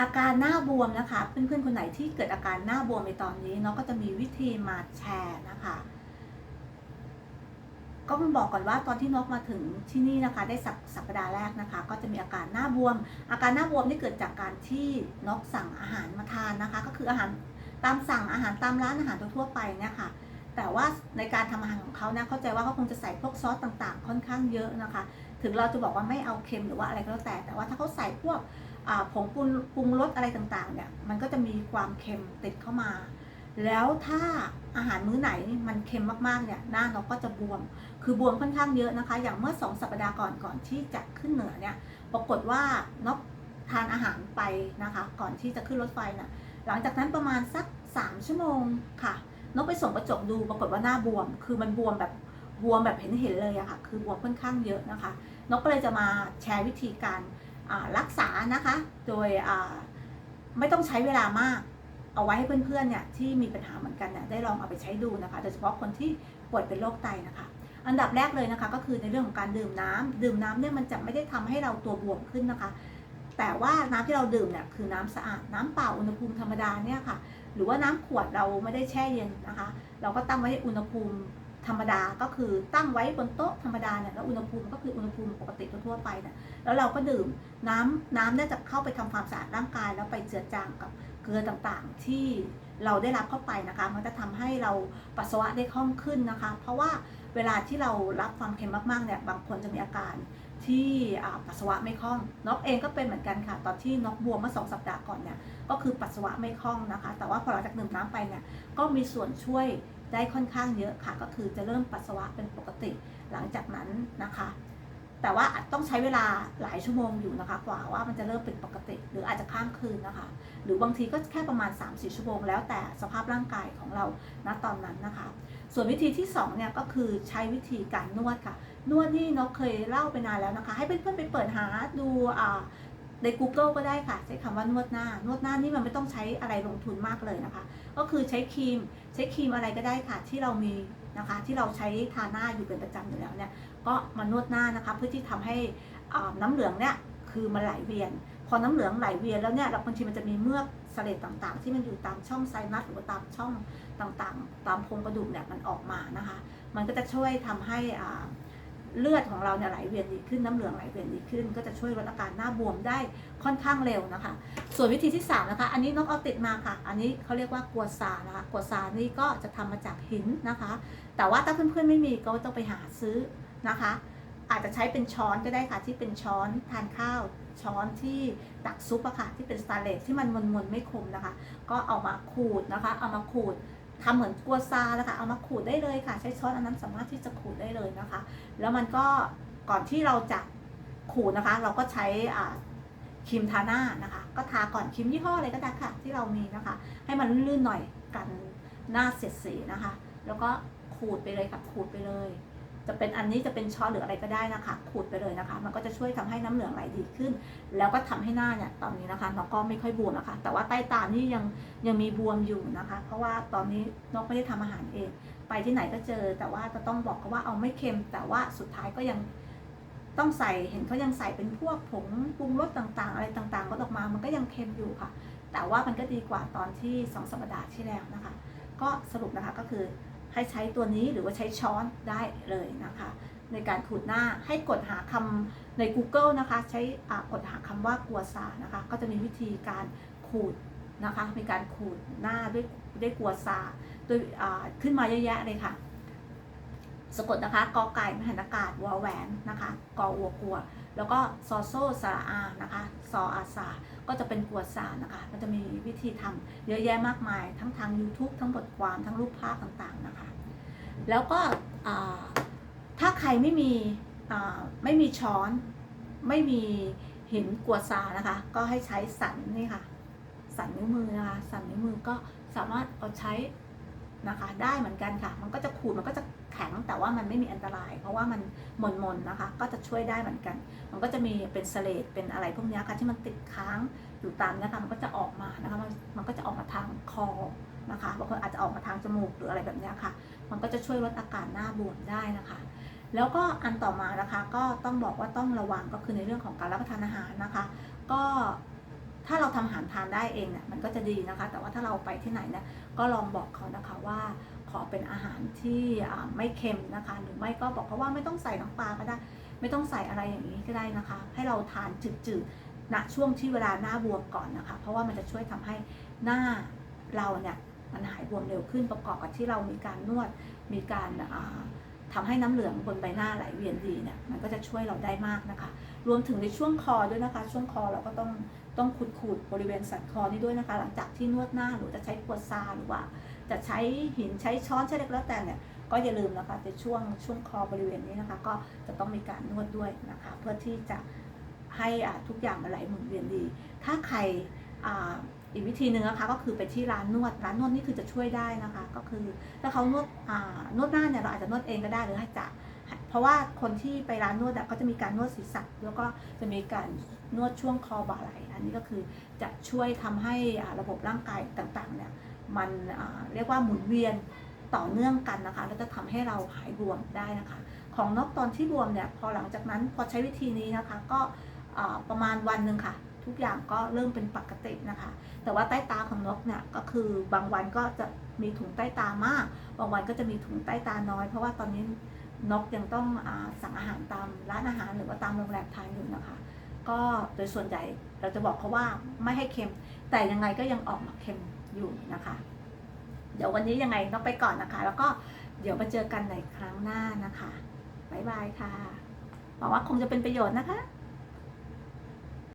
อาการหน้าบวมนะคะ เพื่อนๆคนไหนที่เกิดอาการหน้าบวมในตอนนี้เนาะก็จะมีวิธีมาแชร์นะคะก็ต้องบอกก่อนว่าตอนที่นกมาถึงที่นี่นะคะ ได้สัปสปดาห์แรกนะคะ ก็จะมีอาการหน้าบวม อาการหน้าบวมนี่เกิดจากการที่นกสั่งอาหารมาทานนะคะ ก็คืออาหารตามสั่งอาหารตามร้านอาหารทั่วไปเนี่ยค่ะ แต่ว่าในการทำอาหารของเขานะเข้าใจว่าเขาคงจะใส่พวกซอสต่างๆ ค่อนข้างเยอะนะคะ ถึงเราจะบอกว่าไม่เอาเค็มหรือว่าอะไรก็แล้วแต่ แต่ว่าถ้าเขาใส่พวกผงปรุงปรุงรสอะไรต่างๆเนี่ยมันก็จะมีความเค็มติดเข้ามา แล้วถ้าอาหารมื้อไหนมันเค็มมากๆเนี่ยหน้าเราก็จะบวม คือบวมค่อนข้างเยอะนะคะ อย่างเมื่อสองสัปดาห์ก่อนก่อนที่จะขึ้นเหนือเนี่ยปรากฏว่านกทานอาหารไปนะคะ ก่อนที่จะขึ้นรถไฟน่ะหลังจากนั้นประมาณสัก 3 ชั่วโมงค่ะ นกไปส่องกระจกดูปรากฏว่าหน้าบวม คือมันบวมแบบบวมแบบเห็นเห็นๆเลยอะค่ะ คือบวมค่อนข้างเยอะนะคะ นกก็เลยจะมาแชร์วิธีการรักษานะคะ โดยไม่ต้องใช้เวลามาก เอาไว้ให้เพื่อนๆเนี่ยที่มีปัญหาเหมือนกันเนี่ยได้ลองเอาไปใช้ดูนะคะ โดยเฉพาะคนที่ป่วยเป็นโรคไตนะคะ อันดับแรกเลยนะคะ ก็คือในเรื่องของการดื่มน้ำดื่มน้ำเนี่ยมันจะไม่ได้ทำให้เราตัวบวมขึ้นนะคะ แต่ว่าน้ำที่เราดื่มเนี่ยคือน้ำสะอาดน้ำเปล่าอุณหภูมิธรรมดาเนี่ยค่ะ หรือว่าน้ำขวดเราไม่ได้แช่เย็นนะคะ เราก็ตั้งไว้ในอุณหภูมิธรรมดาก็คือตั้งไว้บนโต๊ะธรรมดาเนี่ยแล้วอุณหภูมิก็คืออุณหภูมิปกติทั่วไปเนี่ยแล้วเราก็ดื่มน้ำน้ำเนี่ยจะเข้าไปทำความสะอาดร่างกาย แล้วไปเจือจางกับเกลือต่างๆที่เราได้รับเข้าไปนะคะ มันจะทำให้เราปัสสาวะได้คล่องขึ้นนะคะ เพราะว่าเวลาที่เรารับความเค็มมากๆเนี่ยบางคนจะมีอาการ ที่ปัสสาวะไม่คล่องนกเองก็เป็นเหมือนกันค่ะตอนที่นกบวมเมื่อสองสัปดาห์ก่อนเนี่ยก็คือปัสสาวะไม่คล่องนะคะ แต่ว่าพอหลังจากดื่มน้ำไปเนี่ยก็มีส่วนช่วยได้ค่อนข้างเยอะค่ะ ก็คือจะเริ่มปัสสาวะเป็นปกติหลังจากนั้นนะคะ แต่ว่าอาจต้องใช้เวลาหลายชั่วโมงอยู่นะคะ กว่าว่ามันจะเริ่มเป็นปกติ หรืออาจจะข้ามคืนนะคะ หรือบางทีก็แค่ประมาณ 3-4 ชั่วโมง แล้วแต่สภาพร่างกายของเราณตอนนั้นนะคะ ส่วนวิธีที่2เนี่ยก็คือใช้วิธีการนวดค่ะ นวดนี่นกเคยเล่าไปนานแล้วนะคะ ให้เพื่อนๆไปเปิดหาดูใน Google ก็ได้ค่ะ ใช้คำว่านวดหน้า นวดหน้านี่มันไม่ต้องใช้อะไรลงทุนมากเลยนะคะ ก็คือใช้ครีม ใช้ครีมอะไรก็ได้ค่ะ ที่เรามี นะคะ ที่เราใช้ทาหน้าอยู่เป็นประจำอยู่แล้วเนี่ยก็มานวดหน้านะคะ เพื่อที่ทำให้น้ำเหลืองเนี่ยคือมันไหลเวียน พอน้ำเหลืองไหลเวียนแล้วเนี่ยบางทีมันจะมีเมือกเสลดต่างๆ ที่มันอยู่ตามช่องไซนัสหรือว่าตามช่องต่างๆ ตามโครงกระดูกเนี่ยมันออกมานะคะ มันก็จะช่วยทำให้อ่า เลือดของเราเนี่ยไหลเวียนดีขึ้นน้ำเหลืองไหลเวียนดีขึ้น ก็จะช่วยลดอาการหน้าบวมได้ค่อนข้างเร็วนะคะ ส่วนวิธีที่3นะคะอันนี้น้องเอาติดมาค่ะ อันนี้เขาเรียกว่ากัวซานะคะกัวซานี่ก็จะทำมาจากหินนะคะ แต่ว่าถ้าเพื่อนๆไม่มีก็ต้องไปหาซื้อนะคะ อาจจะใช้เป็นช้อนก็ได้ค่ะที่เป็นช้อนทานข้าวช้อนที่ตักซุปอะค่ะที่เป็นสแตนเลสที่มันมนๆไม่คมนะคะ ก็เอามาขูดนะคะ เอามาขูด ทำเหมือนกัวซาแล้วค่ะเอามาขูดได้เลยค่ะ ใช้ช้อนอันนั้นสามารถที่จะขูดได้เลยนะคะ แล้วมันก็ก่อนที่เราจะขูดนะคะ เราก็ใช้อ่าครีมทาหน้านะคะ ก็ทาก่อนครีมยี่ห้ออะไรก็ได้ค่ะ ที่เรามีนะคะ ให้มันลื่นๆหน่อยกันหน้าเสียดสีนะคะ แล้วก็ขูดไปเลยค่ะขูดไปเลย จะเป็นอันนี้จะเป็นช้อนหรืออะไรก็ได้นะคะ ขูดไปเลยนะคะ มันก็จะช่วยทำให้น้ำเหลืองไหลดีขึ้น แล้วก็ทำให้หน้าเนี่ยตอนนี้นะคะน้องก็ไม่ค่อยบวมนะคะ แต่ว่าใต้ตานี่ยังยังมีบวมอยู่นะคะ เพราะว่าตอนนี้น้องไม่ได้ทำอาหารเอง ไปที่ไหนก็เจอ แต่ว่าจะต้องบอกเขาว่าเอาไม่เค็ม แต่ว่าสุดท้ายก็ยังต้องใส่เห็นเขายังใส่เป็นพวกผงปรุงรสต่างๆ อะไรต่างๆลดออกมา มันก็ยังเค็มอยู่ค่ะ แต่ว่ามันก็ดีกว่าตอนที่สองสัปดาห์ที่แล้วนะคะ ก็สรุปนะคะก็คือ ให้ใช้ตัวนี้หรือว่าใช้ช้อนได้เลยนะคะ ในการขูดหน้าให้กดหาคำใน Google นะคะ ใช้กดหาคำว่ากัวซานะคะ ก็จะมีวิธีการขูดนะคะมีการขูดหน้าด้วยด้วยกัวซาโดยขึ้นมาเยอะแยะเลยค่ะ สะกดนะคะกอไก่มหันอากาศวอแหวนนะคะกอวัวกัว แล้วก็ซอโซสระอานะคะซออาซาก็จะเป็นกัวซานะคะ มันจะมีวิธีทำเยอะแยะมากมาย ทั้งทาง YouTube ทั้งบทความทั้งรูปภาพต่างๆนะคะ แล้วก็ถ้าใครไม่มีไม่มีช้อนไม่มีหินกัวซานะคะ ก็ให้ใช้สันนี่ค่ะ สันนิ้วมือนะคะสันนิ้วมือก็สามารถเอาใช้นะคะ ได้เหมือนกันค่ะ มันก็จะขูดมันก็จะ แข็งแต่ว่ามันไม่มีอันตราย เพราะว่ามันมนๆนะคะ ก็จะช่วยได้เหมือนกัน มันก็จะมีเป็นสเลดเป็นอะไรพวกเนี้ยค่ะที่มันติดค้างอยู่ตามนะคะมันก็จะออกมานะคะมันมันก็จะออกมาทางคอนะคะบางคนอาจจะออกมาทางจมูกหรืออะไรแบบเนี้ยค่ะ มันก็จะช่วยลดอาการหน้าบวมได้นะคะ แล้วก็อันต่อมานะคะก็ต้องบอกว่าต้องระวังก็คือในเรื่องของการรับประทานอาหารนะคะ ก็ถ้าเราทำอาหารทานได้เองเนี่ยมันก็จะดีนะคะ แต่ว่าถ้าเราไปที่ไหนเนี่ยก็ลองบอกเขานะคะว่า อเป็นอาหารที่ไม่เค็มนะคะ หรือไม่ก็บอกเขาว่าไม่ต้องใส่น้ำปลาก็ได้ ไม่ต้องใส่อะไรอย่างนี้ก็ได้นะคะ ให้เราทานจืดๆณช่วงที่เวลาหน้าบวมก่อนนะคะ เพราะว่ามันจะช่วยทำให้หน้าเราเนี่ยมันหายบวมเร็วขึ้นประกอบกับที่เรามีการนวดมีการอ่าทำให้น้ำเหลืองบนใบหน้าไหลเวียนดีเนี่ยมันก็จะช่วยเราได้มากนะคะ รวมถึงในช่วงคอด้วยนะคะ ช่วงคอเราก็ต้องต้องขูดขูดๆบริเวณสันคอนี้ด้วยนะคะ หลังจากที่นวดหน้าหรือจะใช้กวดซาหรือว่า จะใช้หินใช้ช้อนใช้เล็กแล้วแต่เนี่ยก็อย่าลืมนะคะในช่วงช่วงคอบริเวณนี้นะคะ ก็จะต้องมีการนวดด้วยนะคะ เพื่อที่จะให้อ่าทุกอย่างมันไหลหมุนเวียนดี ถ้าใครอ,อีกวิธีหนึ่งนะคะก็คือไปที่ร้านนวดร้านนวดนี่คือจะช่วยได้นะคะ ก็คือถ้าเขานวดนวดหน้าเนี่ยเราอาจจะนวดเองก็ได้หรือให้จะเพราะว่าคนที่ไปร้านนวดอะก็จะมีการนวดศีรษะแล้วก็จะมีการนวดช่วงคอบ่าไหล่อันนี้ก็คือจะช่วยทำให้อ่าระบบร่างกายต่างๆเนี่ย มันเรียกว่าหมุนเวียนต่อเนื่องกันนะคะ แล้วจะทำให้เราหายบวมได้นะคะ ของนกตอนที่บวมเนี่ยพอหลังจากนั้นพอใช้วิธีนี้นะคะก็ประมาณวันหนึ่งค่ะ ทุกอย่างก็เริ่มเป็นปกตินะคะ แต่ว่าใต้ตาของนกเนี่ยก็คือบางวันก็จะมีถุงใต้ตามาก บางวันก็จะมีถุงใต้ตาน้อย เพราะว่าตอนนี้นกยังต้องอสั่งอาหารตามร้านอาหารหรือว่าตามโรงแรมทานอยู่นะคะ ก็โดยส่วนใหญ่เราจะบอกเขาว่าไม่ให้เค็ม แต่ยังไงก็ยังออกมาเค็ม อยู่นะคะ เดี๋ยววันนี้ยังไงต้องไปก่อนนะคะ แล้วก็เดี๋ยวมาเจอกันในครั้งหน้านะคะ บ๊ายบายค่ะหวังว่าคงจะเป็นประโยชน์นะคะ